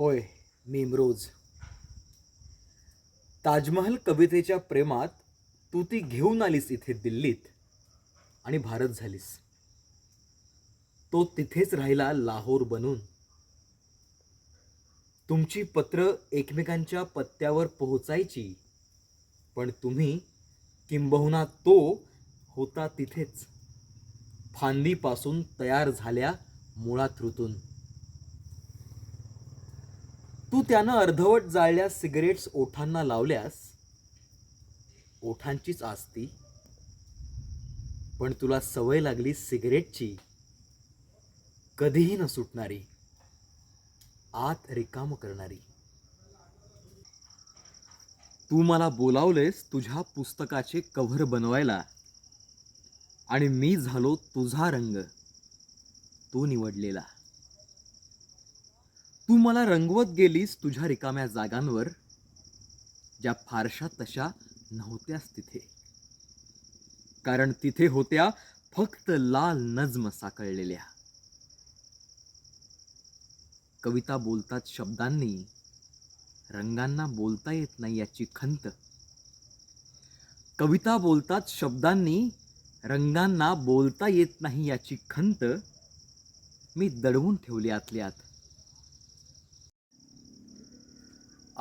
होय मी इम्रोज ताजमहल कवितेच्या प्रेमात तू ती घेऊन आलीस इथे दिल्लीत आणि भारत झालीस. तो तिथेच राहिला लाहोर बनून. तुमची पत्र एकमेकांच्या पत्त्यावर पोहोचायची पण तुम्ही किंबहुना तो होता तिथेच. फांदीपासून तयार झाल्या मुळात ऋतून. तू त्यानं अर्धवट जाळल्या सिगरेट्स ओठांना लावल्यास ओठांचीच आसती. पण तुला सवय लागली सिगरेटची. कधीही न सुटणारी. आत रिकाम करणारी. तू मला बोलावलेस तुझ्या पुस्तकाचे कव्हर बनवायला. आणि मी झालो तुझा रंग. तू निवडलेला. मला रंगवत गेलीस तुझ्या रिकाम्या जागांवर ज्या फारशा तशा नव्हत्याच तिथे. कारण तिथे होत्या फक्त लाल नज्म साकळलेल्या. कविता बोलतात शब्दांनी रंगांना बोलता येत नाही याची खंत. कविता बोलतात शब्दांनी रंगांना बोलता येत नाही याची खंत मी दडवून ठेवली आतल्यात.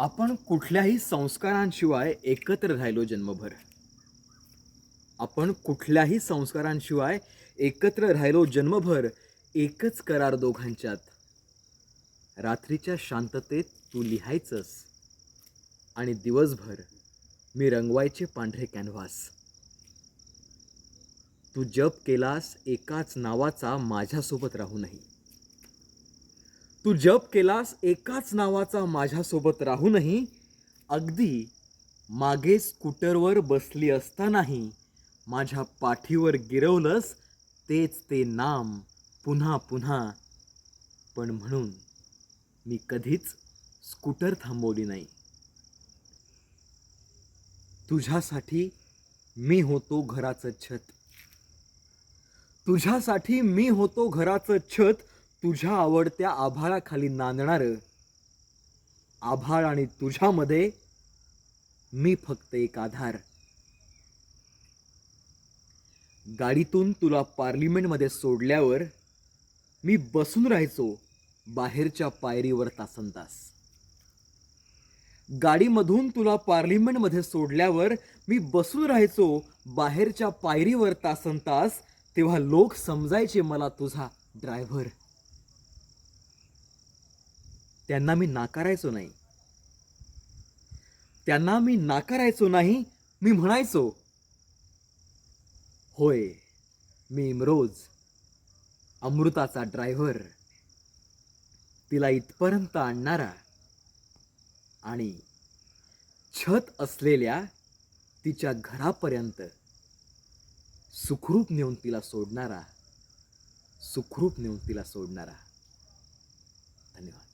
आपण कुठल्याही संस्कारांशिवाय एकत्र राहिलो जन्मभर. आपण कुठल्याही संस्कारांशिवाय एकत्र राहिलो जन्मभर एकच करार दोघांच्यात. रात्रीच्या शांततेत तू लिहायचंस आणि दिवसभर मी रंगवायचे पांढरे कॅनव्हास. तू जप केलास एकाच नावाचा माझ्यासोबत राहूनही तू जप केलास एकाच नावाचा माझ्यासोबत राहूनही अगदी मागे स्कूटरवर बसली असतानाही माझ्या पाठीवर गिरवलंस तेच ते नाम पुन्हा पुन्हा. पण म्हणून मी कधीच स्कूटर थांबवली नाही. तुझ्यासाठी मी होतो घराचं छत. तुझ्यासाठी मी होतो घराचं छत तुझ्या आवडत्या आभाळाखाली नांदणारं आभाळ आणि तुझ्यामध्ये मी फक्त एक आधार. गाडीतून तुला पार्लिमेंटमध्ये सोडल्यावर मी बसून राहायचो बाहेरच्या पायरीवर तासन तास गाडीमधून तुला पार्लिमेंटमध्ये सोडल्यावर मी बसून राहायचो बाहेरच्या पायरीवर तासन तास तेव्हा लोक समजायचे मला तुझा ड्रायव्हर. त्यांना मी नाकारायचो नाही. त्यांना मी नाकारायचो नाही मी म्हणायचो होय मी इमरोज अमृताचा ड्रायव्हर तिला इथपर्यंत आणणारा आणि छत असलेल्या तिच्या घरापर्यंत सुखरूप नेऊन तिला सोडणारा सुखरूप नेऊन तिला सोडणारा. धन्यवाद.